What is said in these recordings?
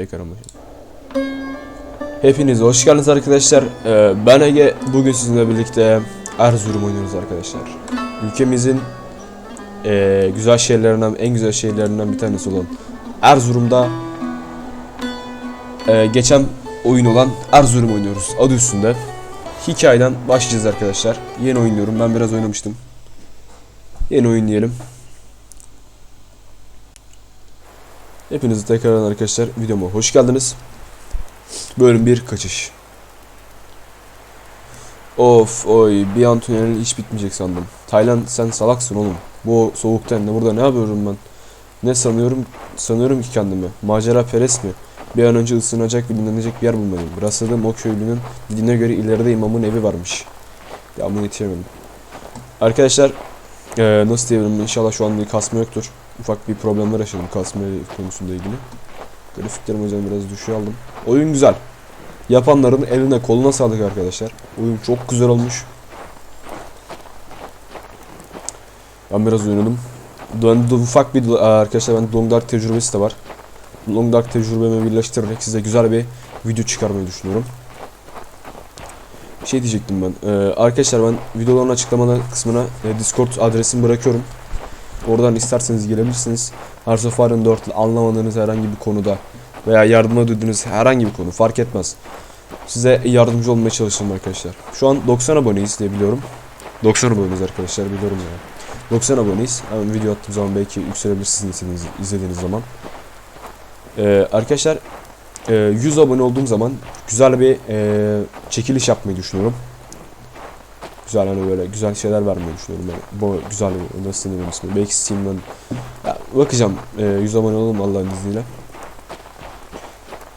Tekrar ama. Hepiniz hoş geldiniz arkadaşlar. Ee, ben Ege. Bugün sizinle birlikte Erzurum oynuyoruz arkadaşlar. Ülkemizin ee, güzel şehirlerinden, en güzel şehirlerinden bir tanesi olan Erzurum'da ee, geçen oyun olan Erzurum oynuyoruz adı üstünde. Hikayeden başlayacağız arkadaşlar. Yeni oynuyorum. Ben biraz oynamıştım. Yeni oyun diyelim. Hepinizi tekrardan arkadaşlar videoma hoş geldiniz. Bölüm 1 kaçış. Of oy bir an tünelin hiç bitmeyecek sandım. Tayland sen salaksın oğlum. Bu soğukta ne burada ne yapıyorum ben? Ne sanıyorum sanıyorum ki kendimi. Macera perest mi? Bir an önce ısınacak ve dinlenecek bir yer bulmalıyım. Rastladığım o köylünün dediğine göre ileride imamın evi varmış. Ya bunu yetişemedim. Arkadaşlar eee, nasıl diyebilirim inşallah şu an bir kasma yoktur. Ufak bir problemler yaşadım kasma konusunda ilgili. Grafiklerim o biraz düşüyor aldım. Oyun güzel. Yapanların eline koluna sağlık arkadaşlar. Oyun çok güzel olmuş. Ben biraz oynadım. Ben ufak bir arkadaşlar ben Long Dark tecrübesi de var. Long Dark tecrübemi birleştirerek size güzel bir video çıkarmayı düşünüyorum. Şey diyecektim ben. Ee, arkadaşlar ben videoların açıklamalar kısmına e, Discord adresimi bırakıyorum. Oradan isterseniz gelebilirsiniz. Hearts of Iron 4 ile anlamadığınız herhangi bir konuda veya yardıma duyduğunuz herhangi bir konu fark etmez. Size yardımcı olmaya çalışırım arkadaşlar. Şu an 90 aboneyiz diye biliyorum. 90 aboneyiz arkadaşlar biliyorum ya. 90 aboneyiz. Hemen video attığım zaman belki yükselebilirsiniz izlediğiniz zaman. Ee, arkadaşlar e, 100 abone olduğum zaman güzel bir e, çekiliş yapmayı düşünüyorum. Güzel hani böyle güzel şeyler vermeyi düşünüyorum. Yani bu güzel bir nasıl deniyor ismi. Belki Steam'den ya, bakacağım. E, 100 abone olalım Allah'ın izniyle.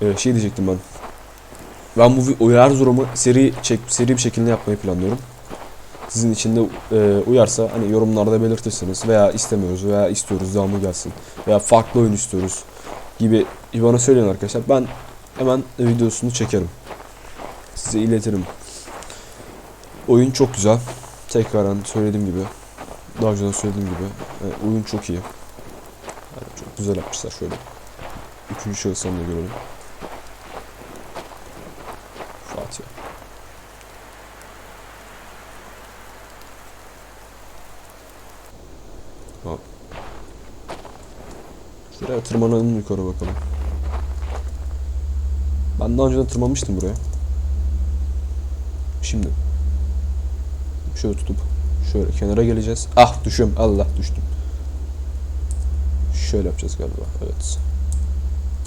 E, şey diyecektim ben. Ben bu vi- Erzurum'u seri çek seri bir şekilde yapmayı planlıyorum. Sizin için de e, uyarsa hani yorumlarda belirtirsiniz veya istemiyoruz veya istiyoruz devamı gelsin veya farklı oyun istiyoruz gibi bana söyleyin arkadaşlar. Ben hemen videosunu çekerim. Size iletirim. Oyun çok güzel. Tekrardan söylediğim gibi. Daha önceden söylediğim gibi. e, oyun çok iyi. Çok güzel yapmışlar şöyle. Üçüncü şahısdan da görelim. Fatih. Hop. Şuraya tırmanalım yukarı bakalım. Ben daha önceden tırmanmıştım buraya. Şimdi şöyle tutup şöyle kenara geleceğiz. Ah düşüyorum. Allah düştüm. Şöyle yapacağız galiba. Evet.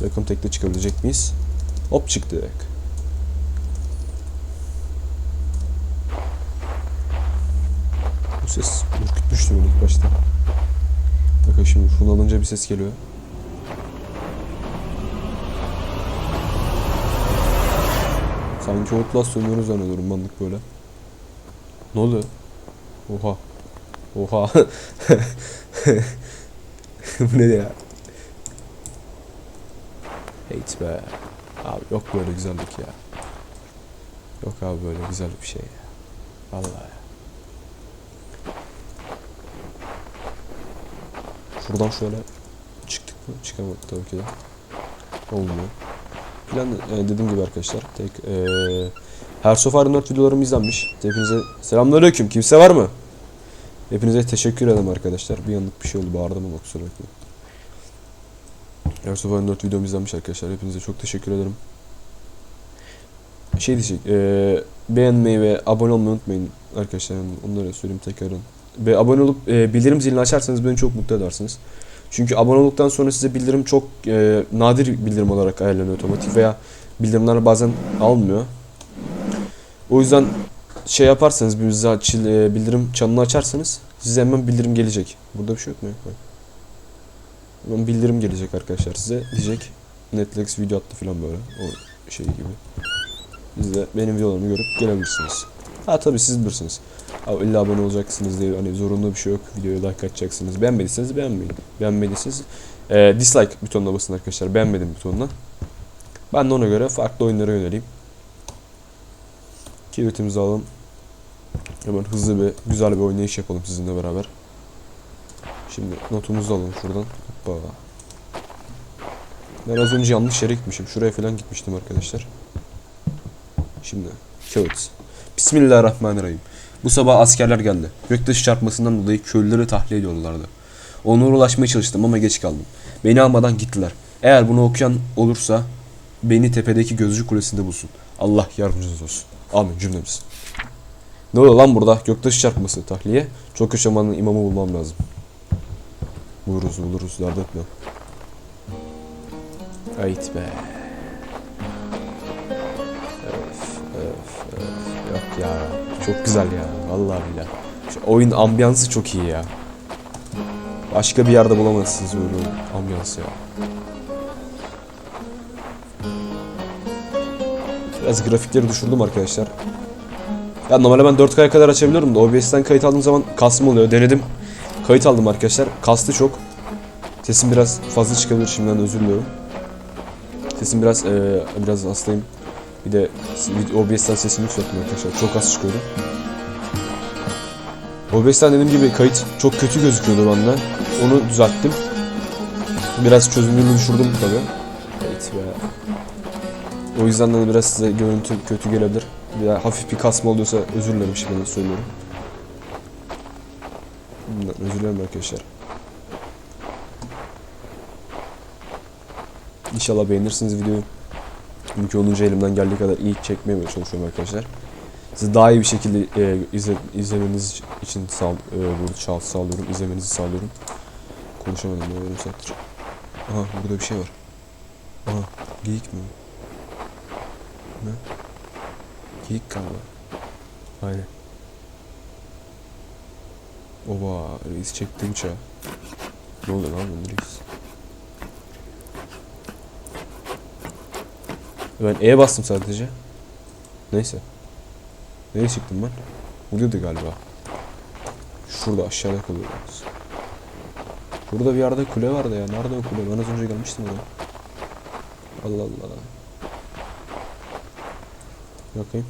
Rakım tekte çıkabilecek miyiz? Hop çıktık. Bu ses ürkütmüştü beni ilk başta. Bakın şimdi şunu alınca bir ses geliyor. Sanki Outlast oynuyoruz zannediyorum bandık böyle. Ne oluyor? Oha. Oha. Bu ne ya? Hate be. Abi yok böyle güzellik ya. Yok abi böyle güzel bir şey ya. Vallahi ya. Şuradan şöyle çıktık mı? Çıkamadık tabii ki de. Olmuyor. Plan e, dediğim gibi arkadaşlar. Tek e, Hearts of Iron 4 videolarım izlenmiş. Hepinize selamünaleyküm. Kimse var mı? Hepinize teşekkür ederim arkadaşlar. Bir yanlış bir şey oldu. Bağırdım ama kusura bakmayın. Hearts of Iron 4 videom izlenmiş arkadaşlar. Hepinize çok teşekkür ederim. Şey diyecek. E, beğenmeyi ve abone olmayı unutmayın arkadaşlar. Yani onları söyleyeyim tekrardan. Ve abone olup e, bildirim zilini açarsanız beni çok mutlu edersiniz. Çünkü abone olduktan sonra size bildirim çok e, nadir bildirim olarak ayarlanıyor otomatik veya bildirimler bazen almıyor. O yüzden şey yaparsanız bir bize açıl, e, bildirim çanını açarsanız size hemen bildirim gelecek. Burada bir şey yok mu? Hemen bildirim gelecek arkadaşlar size. Diyecek Netflix video attı falan böyle. O şey gibi. Siz de benim videolarımı görüp gelebilirsiniz. Ha tabii siz bilirsiniz. İlla abone olacaksınız diye hani zorunlu bir şey yok. Videoya like atacaksınız. Beğenmediyseniz beğenmeyin. Beğenmediyseniz e, dislike butonuna basın arkadaşlar. Beğenmedim butonuna. Ben de ona göre farklı oyunlara yöneleyim. Kibritimizi alalım. Hemen hızlı bir güzel bir oynayış yapalım sizinle beraber. Şimdi notumuzu alalım şuradan. Hoppa. Ben az önce yanlış yere gitmişim. Şuraya falan gitmiştim arkadaşlar. Şimdi kağıt. Bismillahirrahmanirrahim. Bu sabah askerler geldi. Göktaşı çarpmasından dolayı köylüleri tahliye ediyorlardı. Onlara ulaşmaya çalıştım ama geç kaldım. Beni almadan gittiler. Eğer bunu okuyan olursa beni tepedeki gözcü kulesinde bulsun. Allah yardımcınız olsun. Amin cümlemiz. Ne oluyor lan burada? Göktaşı çarpması tahliye. Çok yaşamanın imamı bulmam lazım. Buluruz buluruz dert etme. Ayıt be. Öf, öf, öf. Yok ya. Çok güzel ya. Vallahi billahi. Şu oyun ambiyansı çok iyi ya. Başka bir yerde bulamazsınız böyle ambiyansı ya. Biraz grafikleri düşürdüm arkadaşlar. Ya normalde ben 4K'ya kadar açabiliyorum da OBS'ten kayıt aldığım zaman kasma oluyor. Denedim. Kayıt aldım arkadaşlar. Kastı çok. Sesim biraz fazla çıkabilir şimdiden özür diliyorum. Sesim biraz eee, biraz hastayım. Bir de OBS'ten sesimi yükselttim arkadaşlar. Çok az çıkıyordu. OBS'ten dediğim gibi kayıt çok kötü gözüküyordu bende. Onu düzelttim. Biraz çözünürlüğünü düşürdüm tabii. Evet be. O yüzden de biraz size görüntü kötü gelebilir. Bir hafif bir kasma oluyorsa özür dilerim şimdiden söylüyorum. Özür dilerim arkadaşlar. İnşallah beğenirsiniz videoyu. Mümkün olunca elimden geldiği kadar iyi çekmeye çalışıyorum arkadaşlar. Sizi daha iyi bir şekilde e, izle, izlemeniz için sağ, e, burada çağ, sağlıyorum, izlemenizi sağlıyorum. Konuşamadım ya yarım saattir. Aha burada bir şey var. Aha geyik mi? Ne? Geyik galiba. Aynen. Oba reis çekti bıçağı. Ne oluyor lan bu reis? Ben E'ye bastım sadece. Neyse. Nereye çıktım ben? Buradaydı galiba. Şurada aşağıda kalıyor. yalnız. Burada bir yerde kule vardı ya. Nerede o kule? Ben az önce gelmiştim oraya. Allah Allah. Bakayım.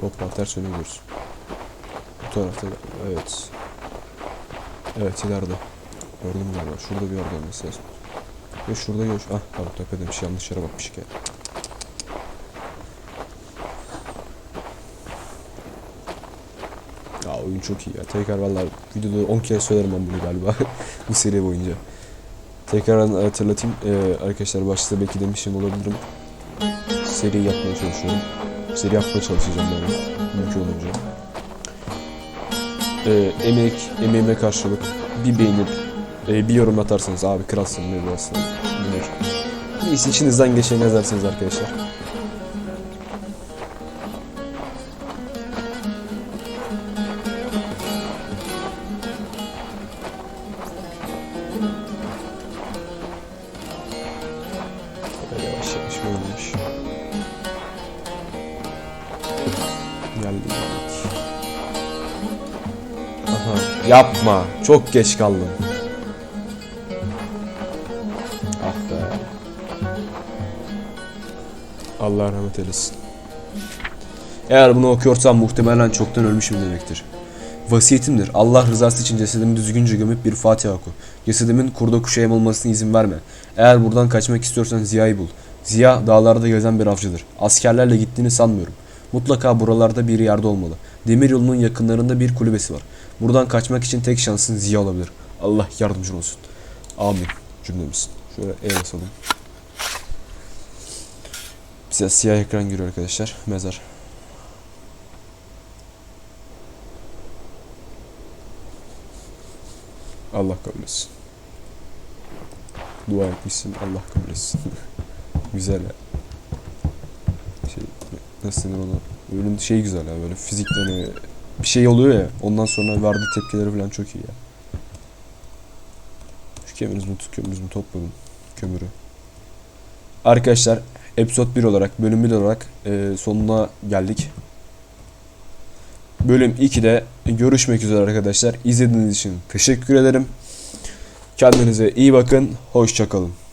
Hoppa ters yöne gidiyoruz. Bu tarafta evet. Evet ileride. Gördüm galiba. Şurada bir yerde olması lazım. Ve şurada gör. Ah pardon tepedemiş. Yanlış yere bakmışık ya. Ya oyun çok iyi ya. Tekrar vallahi videoda 10 kere söylerim ben bunu galiba bu seri boyunca. Tekrar hatırlatayım. Ee, arkadaşlar başta belki demişim olabilirim. Seri yapmaya çalışıyorum. Seri yapmaya çalışacağım yani. Mümkün olunca. Ee, emek, emeğime karşılık bir beğenip e, bir yorum atarsanız abi kralsın ne diyorsun? Bilir. Neyse içinizden geçeni yazarsınız arkadaşlar. Böyle yavaş yavaş böyleymiş. Geldik. Aha, yapma. Çok geç kaldım. Ah be. Allah rahmet eylesin. Eğer bunu okuyorsam muhtemelen çoktan ölmüşüm demektir. Vasiyetimdir. Allah rızası için cesedimi düzgünce gömüp bir Fatiha oku. Cesedimin kurda kuşa yem olmasına izin verme. Eğer buradan kaçmak istiyorsan Ziya'yı bul. Ziya dağlarda gezen bir avcıdır. Askerlerle gittiğini sanmıyorum. Mutlaka buralarda bir yerde olmalı. Demir yolunun yakınlarında bir kulübesi var. Buradan kaçmak için tek şansın Ziya olabilir. Allah yardımcın olsun. Amin cümlemiz. Şöyle el basalım. Bize siyah ekran giriyor arkadaşlar. Mezar. Allah kabul etsin. Dua etmişsin. Allah kabul etsin. güzel ya. Şey, nasıl denir ona? Ölüm şey güzel ya böyle fizikten hani bir şey oluyor ya ondan sonra verdiği tepkileri falan çok iyi ya. Şu kömürümüzü mü kömürümüzü mü topladım kömürü. Arkadaşlar episode 1 olarak bölüm 1 olarak e, sonuna geldik. Bölüm 2'de görüşmek üzere arkadaşlar. İzlediğiniz için teşekkür ederim. Kendinize iyi bakın. Hoşçakalın.